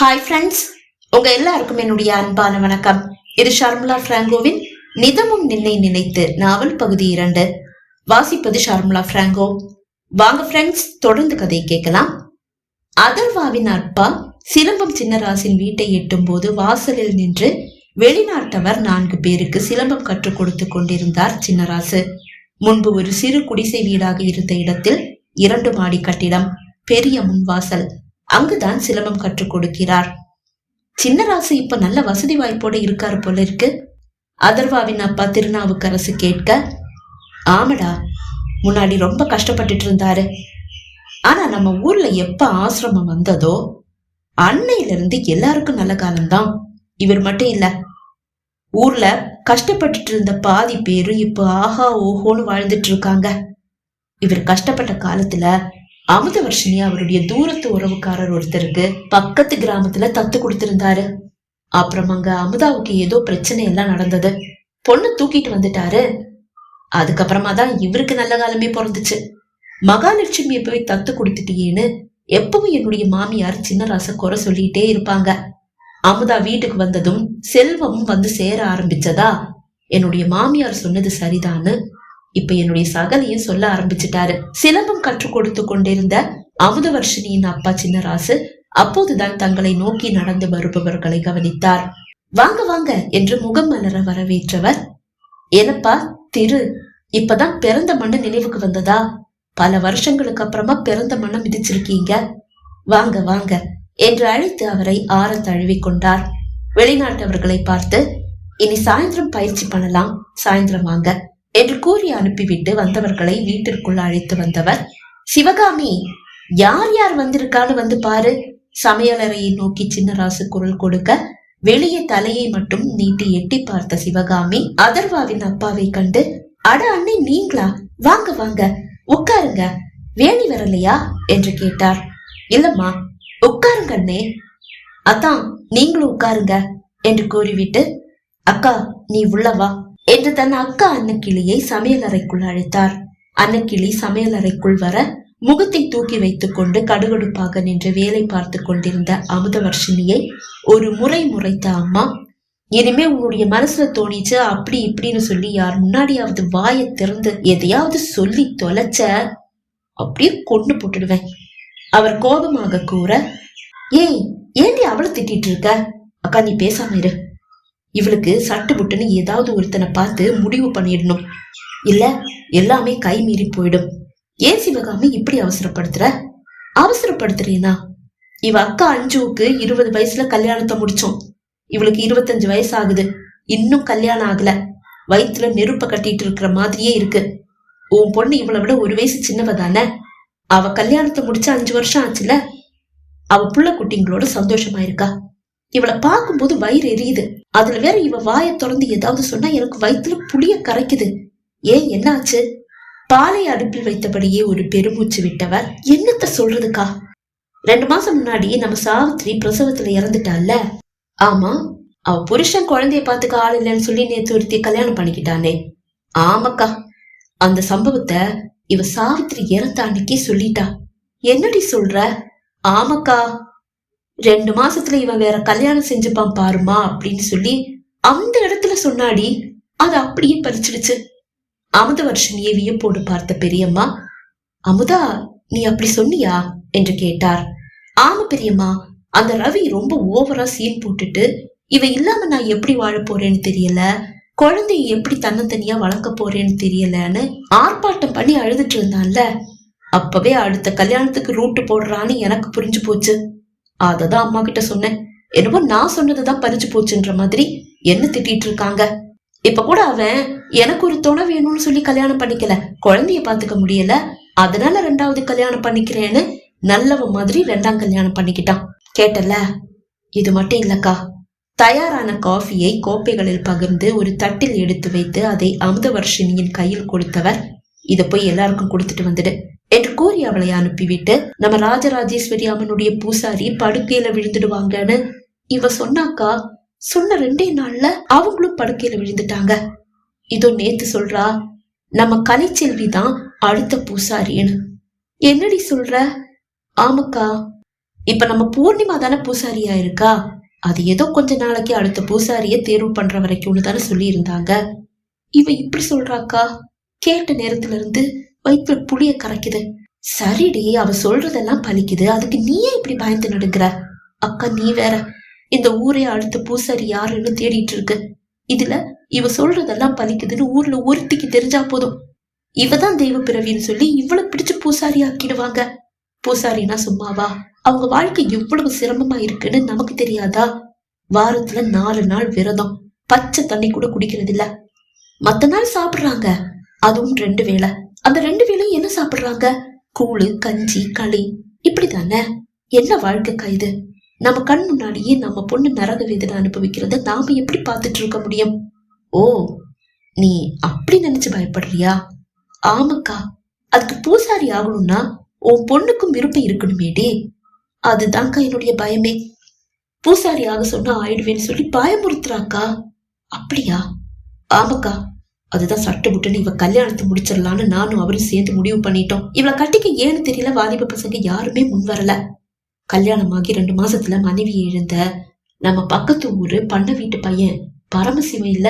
Hi friends உங்க எல்லாருக்கும் என்னுடைய அன்பான வணக்கம். இது ஷர்முலா பிராங்கோவின் நிதமும் நின்னை நினைத்து நாவல் பகுதி இரண்டு. வாசிப்பது ஷர்முலா பிராங்கோ. வாங்க ஃப்ரெண்ட்ஸ் தொடர்ந்து கதை கேட்கலாம். அதர்வாவின் அப்பா சிலம்பம் சின்னராசின் வீட்டை எட்டும் போது வாசலில் நின்று வெளிநாட்டவர் நான்கு பேருக்கு சிலம்பம் கற்றுக் கொடுத்து கொண்டிருந்தார் சின்னராசு. முன்பு ஒரு சிறு குடிசை வீடாக இருந்த இடத்தில் இரண்டு மாடி கட்டிடம் பெரிய முன்வாசல். அங்குதான் சிலம்பம் கற்றுக் கொடுக்கிறார். சின்னராசு இப்ப நல்ல வசதி வாய்ப்போட இருக்காரு போல இருக்கு. அதர்வாவின் அப்பா திருநாவுக்கரசு கேட்க ஆமடா முன்னாடி ரொம்ப கஷ்டப்பட்டுட்டு இருந்தாரு. ஆனா நம்ம ஊர்ல எப்ப ஆசிரமம் வந்ததோ அன்னையில இருந்து எல்லாருக்கும் நல்ல காலம்தான். இவர் மட்டும் இல்ல ஊர்ல கஷ்டப்பட்டுட்டு இருந்த பாதி பேரும் இப்ப ஆஹா ஓஹோன்னு வாழ்ந்துட்டு இருக்காங்க. இவர் கஷ்டப்பட்ட காலத்துல அமுதவர்ஷினி அவருடைய தூரத்து உறவுக்காரர் ஒருத்தருக்கு பக்கத்து கிராமத்துல தத்து கொடுத்திருந்தாரு. அப்புறம் அங்க அமுதாவுக்கு ஏதோ பிரச்சனை எல்லாம் நடந்தது. பொண்ணு தூக்கிட்டு வந்துட்டாரு. அதுக்கப்புறமா தான் இவருக்கு நல்ல காலமே பிறந்துச்சு. மகாலட்சுமியை போய் தத்து கொடுத்துட்டியேன்னு எப்பவும் என்னுடைய மாமியார் சின்னராச குறை சொல்லிட்டே இருப்பாங்க. அமுதா வீட்டுக்கு வந்ததும் செல்வமும் வந்து சேர ஆரம்பிச்சதா என்னுடைய மாமியார் சொன்னது சரிதான்னு இப்ப என்னுடைய சகலையும் சொல்ல ஆரம்பிச்சிட்டாரு. சிலம்பம் கற்றுக் கொடுத்து கொண்டிருந்த அமுதவர்ஷினியின் அப்பா சின்னராசு அப்போதுதான் தங்களை நோக்கி நடந்து வருபவர்களை கவனித்தார். வாங்க வாங்க என்று முகம் மலர வரவேற்றவர் எனப்பா திரு இப்பதான் பிறந்த மண்ணு நினைவுக்கு வந்ததா? பல வருஷங்களுக்கு அப்புறமா பிறந்த மண்ணை மிதிச்சிருக்கீங்க. வாங்க வாங்க என்று அழைத்து அவரை ஆற தழுவிக் கொண்டார். வெளிநாட்டவர்களை பார்த்து இனி சாயந்தரம் பயிற்சி பண்ணலாம். சாயந்தரம் வாங்க. என்று கூறி அனுப்பிவிட்டு வந்தவர்களை வீட்டிற்குள் அழைத்து வந்தவர் சிவகாமி யார் யார் வந்திருக்கான்னு வந்து பாரு. சமையலறையை நோக்கி சின்னராசு குரல் கொடுக்க வெளியே தலையை மட்டும் நீட்டி எட்டி பார்த்த சிவகாமி அதர்வாவின் அப்பாவை கண்டு அட அண்ணே நீங்களா? வாங்க வாங்க. உட்காருங்க. வேணி வரலையா? என்று கேட்டார். இல்லம்மா உட்காருங்க அண்ணே. அதான் நீங்களும் உட்காருங்க என்று கூறிவிட்டு அக்கா நீ உள்ள வா. என்று தன் அக்கா அன்னக்கிளியை சமையலறைக்குள் அழைத்தார். அன்னக்கிளி சமையலறைக்குள் வர முகத்தை தூக்கி வைத்துக் கொண்டு கடுகடுப்பாக நின்று வேலை பார்த்து கொண்டிருந்த அமுதவர்ஷினியை ஒரு முறை முறைத்த அம்மா இனிமே உன்னுடைய மனசுல தோணிச்சு அப்படி இப்படின்னு சொல்லி யார் முன்னாடியாவது வாயை திறந்து எதையாவது சொல்லி தொலைச்ச அப்படியே கொண்டு போட்டுடுவேன். அவர் கோபமாக கூற ஏய் ஏண்டி அவளை திட்டிட்டு இருக்க? அக்கா நீ பேசாம இரு. இவளுக்கு சட்டு புட்டுன்னு ஏதாவது ஒருத்தனை பார்த்து முடிவு பண்ணிடணும். இல்ல எல்லாமே கை மீறி போயிடும். ஏன் சிவகாமி இப்படி அவசரப்படுத்துற? அவசரப்படுத்துறீனா? இவ அக்கா அஞ்சுவுக்கு இருபது வயசுல கல்யாணத்தை முடிச்சோம். இவளுக்கு இருபத்தஞ்சு வயசு ஆகுது இன்னும் கல்யாணம் ஆகல. வயிற்றுல நெருப்ப கட்டிட்டு இருக்கிற மாதிரியே இருக்கு. உன் பொண்ணு இவளை விட ஒரு வயசு சின்னவ தானே? அவ கல்யாணத்தை முடிச்சு அஞ்சு வருஷம் ஆச்சுல? அவ புள்ள குட்டிங்களோட சந்தோஷமா இருக்கா? இவளை பார்க்கும்போது வயிறு எரியுது. அதுல வேற இவ வாயை திறந்து ஏதாவது சொன்னா எனக்கு வயிற்றுல புளிய கரைக்குது. ஏன் என்னாச்சு? பாலை அடுப்பில் வைத்தபடியே ஒரு பெருமூச்சு விட்டவர் என்னத்த சொல்றதுக்கா? ரெண்டு மாசம் முன்னாடி நம்ம சாவித்ரி பிரசவத்துல இறந்துட்டால ஆமா அவ புருஷன் குழந்தைய பாத்துக்க ஆள் இல்லைன்னு சொல்லி நேத்து ஒருத்தி கல்யாணம் பண்ணிக்கிட்டானே. ஆமாக்கா அந்த சம்பவத்தை இவ சாவித்ரி இறந்த அன்னைக்கே சொல்லிட்டா. என்னடி சொல்ற? ஆமாக்கா ரெண்டு மாசத்துல இவன் வேற கல்யாணம் செஞ்சுப்பான் பாருமா அப்படின்னு சொல்லி அந்த இடத்துல சொன்னாடி அது அப்படியே பறிச்சிடுச்சு அமுத வருஷனியை வியப்போடு பார்த்த பெரியம்மா அமுதா நீ அப்படி சொன்னியா? என்று கேட்டார். ஆமா பெரியம்மா அந்த ரவி ரொம்ப ஓவரா சீன் போட்டுட்டு இவ இல்லாம நான் எப்படி வாழ போறேன்னு தெரியல? குழந்தைய எப்படி தன்னந்தனியா வளர்க்க போறேன்னு தெரியலன்னு ஆர்ப்பாட்டம் பண்ணி அழுதுட்டு இருந்தான்ல? அப்பவே அடுத்த கல்யாணத்துக்கு ரூட்டு போடுறான்னு எனக்கு புரிஞ்சு போச்சு. அததான் அம்மா கிட்ட சொன்னேன். என்னவோ நான் சொன்னதுதான் பறிச்சு போச்சுன்ற மாதிரி என்ன திட்டிட்டு இருக்காங்க? இப்ப கூட அவன் எனக்கு ஒரு துணை வேணும்னு சொல்லி கல்யாணம் பண்ணிக்கல. குழந்தைய பாத்துக்க முடியல. அதனால ரெண்டாவது கல்யாணம் பண்ணிக்கிறேன்னு நல்லவ மாதிரி ரெண்டாம் கல்யாணம் பண்ணிக்கிட்டான். கேட்டல? இது மட்டும் இல்லக்கா. தயாரான காஃபியை கோப்பைகளில் பகிர்ந்து ஒரு தட்டில் எடுத்து வைத்து அதை அமுதவர்ஷினியின் கையில் கொடுத்தவர் இத போய் எல்லாருக்கும் கொடுத்துட்டு வந்துடு. என்று கூறி அவளை அனுப்பிவிட்டு நம்ம ராஜராஜேஸ்வரி அம்மனுடைய பூசாரி படுக்கையில விழுந்துடுவாங்கன்னு இவ சொன்னாக்கா சொன்ன ரெண்டே நாள்ல அவங்களும் படுக்கையில விழுந்துட்டாங்க. இதோ நேத்து சொல்றா நம்ம கலைச்செல்வி தான் அடுத்த பூசாரின்னு. என்னடி சொல்ற? ஆமாக்கா இப்ப நம்ம பூர்ணிமா தானே பூசாரியா இருக்கா? அது ஏதோ கொஞ்ச நாளைக்கு அடுத்த பூசாரிய தேர்வு பண்ற வரைக்கும்னு தானே சொல்லி இருந்தாங்க இவ இப்படி சொல்றாக்கா? கேட்ட நேரத்துல இருந்து வயிற்றுல புளிய கரைக்குது. சரிடி அவ சொல்றதெல்லாம் பலிக்குது. அதுக்கு நீயே இப்படி பயந்து நடுக்கிற? அக்கா நீ வேற. இந்த ஊரே அடுத்த பூசாரி யாருன்னு தேடிட்டு இருக்கு இதுல இவ சொல்றதெல்லாம் பலிக்குதுன்னு ஊர்ல ஒருத்திக்கு தெரிஞ்சா போதும். இவதான் தெய்வ பிறவின்னு சொல்லி இவ்வளவு பிடிச்சு பூசாரி ஆக்கிடுவாங்க. பூசாரினா சும்மாவா? அவங்க வாழ்க்கை எவ்வளவு சிரமமா இருக்குன்னு நமக்கு தெரியாதா? வாரத்துல நாலு நாள் விரதம். பச்சை தண்ணி கூட குடிக்கிறது இல்ல மத்த நாள் சாப்பிடுறாங்க. அதுவும் ரெண்டு வேளை. அந்த ரெண்டு வேளையும் என்ன சாப்பிடுறாங்க? கூழு கஞ்சி களி. இப்படிதானே? என்ன வாழ்க்கைக்கா இது? நம்ம கண் முன்னாடியே நம்ம பொண்ணு நரக வேதனை அனுபவிக்கிறத நாம எப்படி பார்த்துட்டு இருக்க முடியும்? ஓ நீ அப்படி நினைச்சு பயப்படுறியா ஆமாக்கா. அதுக்கு பூசாரி ஆகணும்னா உன் பொண்ணுக்கும் விருப்பம் இருக்கணுமேடி அதுதான்க்கா என்னுடைய பயமே. பூசாரி ஆக சொன்னா ஆயிடுவேன்னு சொல்லி பயமுறுத்துறாக்கா? அப்படியா? ஆமாக்கா. அதுதான் சட்டு புட்டுன்னு இவ கல்யாணத்தை முடிச்சிடலான்னு நானும் அவரும் சேர்ந்து முடிவு பண்ணிட்டோம். இவளை கட்டிக்க ஏன்னு தெரியல வாலிப பசங்க யாருமே முன் வரல. கல்யாணமாகி ரெண்டு மாசத்துல மனைவி எழுந்த நம்ம பக்கத்து ஊரு பண்ண வீட்டு பையன் பரமசிவம் இல்ல.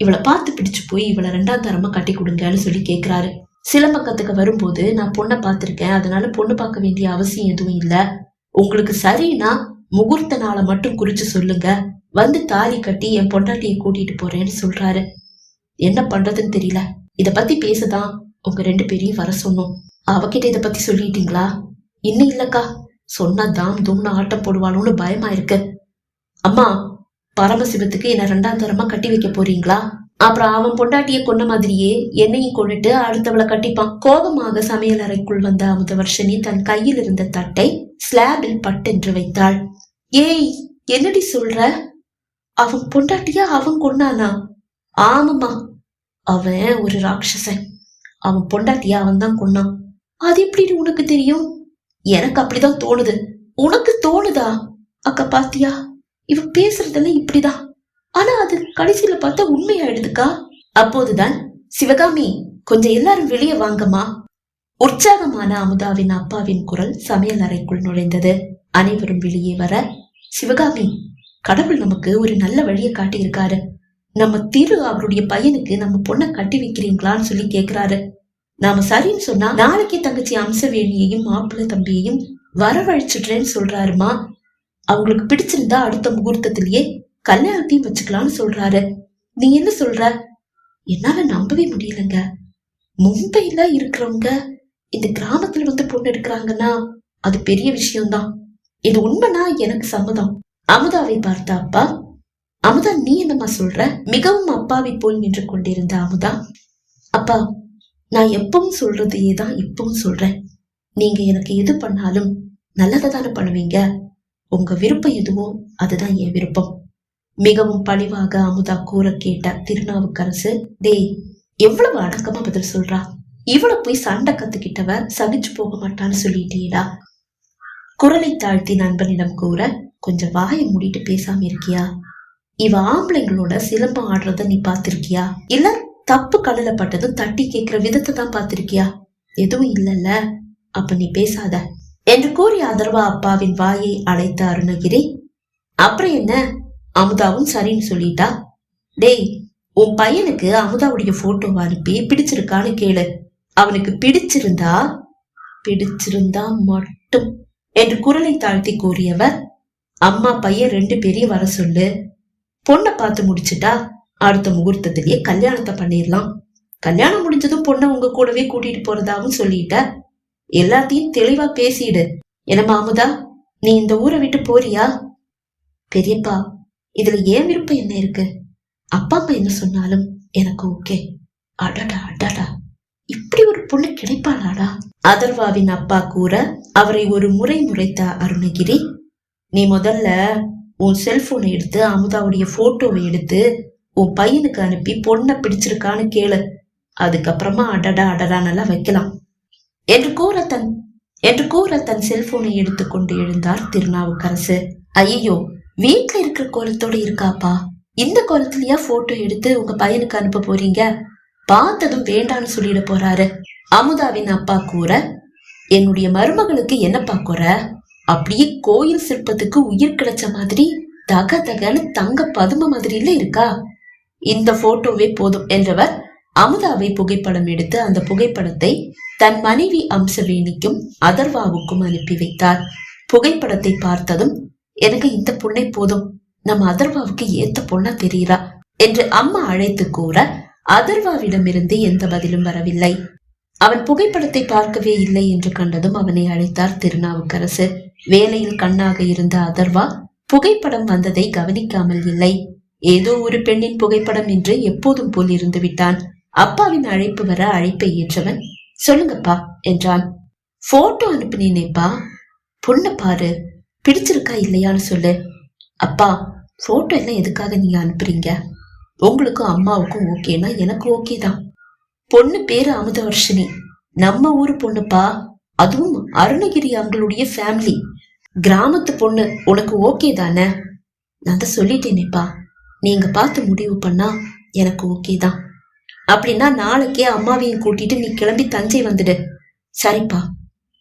இவளை பார்த்து பிடிச்சு போய் இவளை ரெண்டாம் தரமா கட்டி கொடுங்கன்னு சொல்லி கேக்குறாரு. சிலம்பக்கத்துக்கு வரும்போது நான் பொண்ணை பார்த்திருக்கேன் அதனால பொண்ணு பார்க்க வேண்டிய அவசியம் எதுவும் இல்ல. உங்களுக்கு சரின்னா முகூர்த்த நாளை மட்டும் குறிச்சு சொல்லுங்க. வந்து தாலி கட்டி என் பொண்டாட்டியை கூட்டிட்டு போறேன்னு சொல்றாரு. என்ன பண்றதுன்னு தெரியல. இத பத்தி பேசதான் உங்க ரெண்டு பேரையும் வர சொன்னோம். அவகிட்ட இத பத்தி சொல்லிட்டீங்களா? இன்னும் இல்லக்கா. சொன்னா தாம் தும்னு ஆட்டம் போடுவாளோன்னு பயமா இருக்கு அம்மா பரமசிவத்துக்கு என்ன ரெண்டாம் தரமா கட்டி வைக்க போறீங்களா? அப்புறம் அவன் பொண்டாட்டிய கொன்ன மாதிரியே என்னையும் கொண்டுட்டு அடுத்தவளை கட்டிப்பான். கோபமாக சமையல் அறைக்குள் வந்த அமுதவர்ஷினி தன் கையில் இருந்த தட்டை ஸ்லாபில் பட்டென்று வைத்தாள். ஏய் என்னடி சொல்ற? அவன் பொண்டாட்டியா அவன் கொன்னானா? ஆமாம்மா. அவன் ஒரு ராட்சசன். அவன் பொண்டாட்டியா அவன் தான் கொன்னான். அது எப்படி உனக்கு தெரியும்? எனக்கு அப்படிதான் தோணுது. உனக்கு தோணுதா? அக்கா பாத்தியா? இவ பேசுறதெல்லாம் இப்படிதான். ஆனா அது கடைசியில பார்த்தா உண்மையாயிடுதுக்கா அப்போதுதான் சிவகாமி கொஞ்சம் எல்லாரும் வெளியே வாங்கம்மா. உற்சாகமான அமுதாவின் அப்பாவின் குரல் சமையல் அறைக்குள் நுழைந்தது. அனைவரும் வெளியே வர சிவகாமி கடவுள் நமக்கு ஒரு நல்ல வழியை காட்டியிருக்காரு. நம்ம திரு அவருடைய பையனுக்கு நம்ம பொண்ணை கட்டி வைக்கிறீங்களான்னு சொல்லி கேக்குறாரு. நாம சரின்னு சொன்னா நாளைக்கு தங்கச்சி அம்சவேணியையும் மாப்பிள்ளை தம்பியையும் வரவழைச்சிடுறேன்னு சொல்றாருமா? அவங்களுக்கு பிடிச்சிருந்தா அடுத்த முகூர்த்தத்திலேயே கல்யாணத்தையும் வச்சுக்கலாம்னு சொல்றாரு. நீ என்ன சொல்ற? என்னால நம்பவே முடியலங்க. மும்பைல இருக்கிறவங்க இந்த கிராமத்துல வந்து பொண்ணு எடுக்கிறாங்கன்னா அது பெரிய விஷயம்தான். இது உண்மைனா எனக்கு சம்மதம். அமுதாவை பார்த்த அப்பா அமுதா நீ என்னம்மா சொல்ற? மிகவும் அப்பாவி போல் நின்று கொண்டிருந்த அமுதா. அப்பா நான் எப்பவும் சொல்றதையே தான் இப்பவும் சொல்றேன். நீங்க எனக்கு எது பண்ணாலும் நல்லதை தானே பண்ணுவீங்க. உங்க விருப்பம் எதுவோ அதுதான் என் விருப்பம். மிகவும் பணிவாக அமுதா கூற கேட்ட திருநாவுக்கரசு டேய் எவ்வளவு அடக்கமா பதில் சொல்றா? இவளை போய் சண்டை கத்துக்கிட்டவ சகிச்சு போக மாட்டான்னு சொல்லிட்டீடா குரலை தாழ்த்தி நண்பனிடம் கூற கொஞ்சம் வாயை மூடிட்டு பேசாம இருக்கியா? இவ ஆம்பளைங்களோட சிலம்பம் ஆடுறத நீ பாத்திருக்கியா இல்ல தப்பு கடல பட்டதும் தட்டி கேக்குற விதத்தை தான் பாத்திருக்கியா எதுவும் இல்லல்ல. அப்ப நீ பேசாத. என்று கூறி அதர்வா அப்பாவின் வாயை அழைத்த அருணகிரி. அப்புறம் என்ன? அமுதாவும் சரின்னு சொல்லிட்டா. டேய் உன் பையனுக்கு அமுதாவுடைய போட்டோவை அனுப்பி பிடிச்சிருக்கான்னு கேளு. அவனுக்கு பிடிச்சிருந்தா பிடிச்சிருந்தா மட்டும். என்று குரலை தாழ்த்தி கூறியவர் அம்மா பையன் ரெண்டு பேரையும் வர சொல்லு. பொண்ணை பார்த்து முடிச்சுட்டா அடுத்த முகூர்த்தத்திலேயே கல்யாணத்தை பண்ணிடலாம். கல்யாணம் முடிஞ்சதும் பொண்ணை உங்க கூடவே கூட்டிட்டு போறதாவும் சொல்லிட்ட. எல்லாத்தையும் தெளிவா பேசிடு. என மாமுதா நீ இந்த ஊரை விட்டு போறியா? பெரியப்பா இதுல ஏன் விருப்பம் என்ன இருக்கு? அப்பா அம்மா என்ன சொன்னாலும் எனக்கு ஓகே. அடடா அடடா. இப்படி ஒரு பொண்ணு கிடைப்பாளாடா? அதர்வாவின் அப்பா கூற அவரை ஒரு முறை முறைத்த அருணகிரி நீ முதல்ல உன் செல்போனை எடுத்து அமுதாவுடைய போட்டோவை எடுத்து உன் பையனுக்கு அனுப்பி பொண்ணை பிடிச்சிருக்கான்னு கேளு. அதுக்கப்புறமா அடடா அடடா வைக்கலாம். என்று கூற தன் என்று கூற தன் செல்போனை எடுத்துக்கொண்டு எழுந்தார் திருநாவுக்கரசு. ஐயோ வீட்டுல இருக்கிற கோலத்தோட இருக்காப்பா? இந்த கோலத்திலயா போட்டோ எடுத்து உங்க பையனுக்கு அனுப்ப போறீங்க? பார்த்ததும் வேண்டான்னு சொல்லிட போறாரு. அமுதாவின் அப்பா கூற என்னுடைய மருமகளுக்கு என்னப்பா குறை? அப்படியே கோயில் சிற்பத்துக்கு உயிர் கிடைச்ச மாதிரி தக தகன்னு தங்க பதும மாதிரில இருக்கா? இந்த போட்டோவே போதும் என்றவர் அமுதாவை புகைப்படம் எடுத்து அந்த புகைப்படத்தை தன் மனைவி அம்சவேணிக்கும் அதர்வாவுக்கும் அனுப்பி வைத்தார். புகைப்படத்தை பார்த்ததும் எனக்கு இந்த பொண்ணை போதும். நம்ம அதர்வாவுக்கு ஏத்த பொண்ணா தெரியுறா? என்று அம்மா அழைத்து கூற அதர்வாவிடமிருந்து எந்த பதிலும் வரவில்லை. அவன் புகைப்படத்தை பார்க்கவே இல்லை என்று கண்டதும் அவனை அழைத்தார் திருநாவுக்கரசு. வேலையில் கண்ணாக இருந்த அதர்வா புகைப்படம் வந்ததை கவனிக்காமல் இல்லை. ஏதோ ஒரு பெண்ணின் புகைப்படம் என்று எப்போதும் போல் இருந்து விட்டான். அப்பாவின் அழைப்பு வர அழைப்பை ஏற்றவன் சொல்லுங்கப்பா என்றான். போட்டோ அனுப்பினேனேப்பா. பொண்ணை பாரு பிடிச்சிருக்கா இல்லையான்னு சொல்லு. அப்பா போட்டோ எல்லாம் எதுக்காக நீங்க அனுப்புறீங்க? உங்களுக்கும் அம்மாவுக்கும் ஓகேனா எனக்கு ஓகே தான். பொண்ணு பேரு அமுதவர்ஷினி. நம்ம ஊரு பொண்ணுப்பா. அதுவும் அருணகிரி அவங்களுடைய ஃபேமிலி கிராமத்து பொண்ணு உனக்கு ஓகே தானே? நான் தான் சொல்லிட்டேனேப்பா. நீங்க பார்த்து முடிவு பண்ணா எனக்கு ஓகே தான். அப்படின்னா நாளைக்கே அம்மாவையும் கூட்டிட்டு நீ கிளம்பி தஞ்சை வந்துடு. சரிப்பா.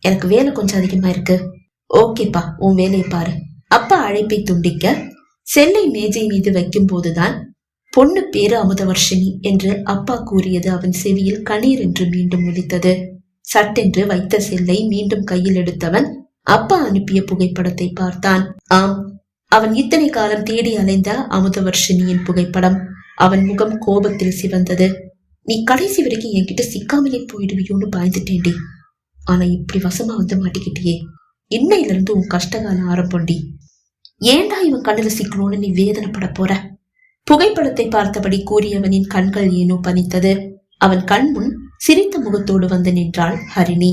எனக்கு வேலை கொஞ்சம் அதிகமா இருக்கு. ஓகேப்பா உன் வேலையை பாரு. அப்பா அழைப்பை துண்டிக்க செல்லை மேஜை மீது வைக்கும் போதுதான் பொண்ணு பேரு அமுதவர்ஷினி என்று அப்பா கூறியது அவன் செவியில் கணீர் என்று மீண்டும் ஒலித்தது. சட்டென்று வைத்த செல்லை மீண்டும் கையில் எடுத்தவன் அப்பா அனுப்பிய புகைப்படத்தை பார்த்தான். ஆம் அவன் இத்தனை காலம் தேடி அலைந்த அமுதவர்ஷினியின் புகைப்படம். அவன் முகம் கோபத்தில் சிவந்தது. நீ கடைசி வரைக்கும் என்கிட்ட சிக்காமலே போயிடுவியோன்னு பயந்துட்டேன்டி. ஆனா இப்படி வசமா வந்து மாட்டிக்கிட்டியே. இன்னையில இருந்து உன் கஷ்டகாலம் ஆரம்பம்டி. ஏன்டா இவன் கண்ணுல சிக்கணும்னு நீ வேதனைப்பட போற? புகைப்படத்தை பார்த்தபடி கூறியவனின் கண்கள் ஏனோ பனித்தது. அவன் கண் முன் சிரித்த முகத்தோடு வந்து நின்றாள் ஹரிணி.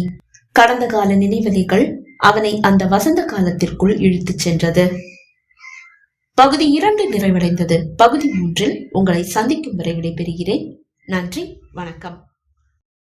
கடந்த கால நினைவலைகள் அவனை அந்த வசந்த காலத்திற்குள் இழுத்துச் சென்றது. பகுதி இரண்டு நிறைவடைந்தது. பகுதி மூன்றில் உங்களை சந்திக்கும் வரை விடைபெறுகிறேன். நன்றி. வணக்கம்.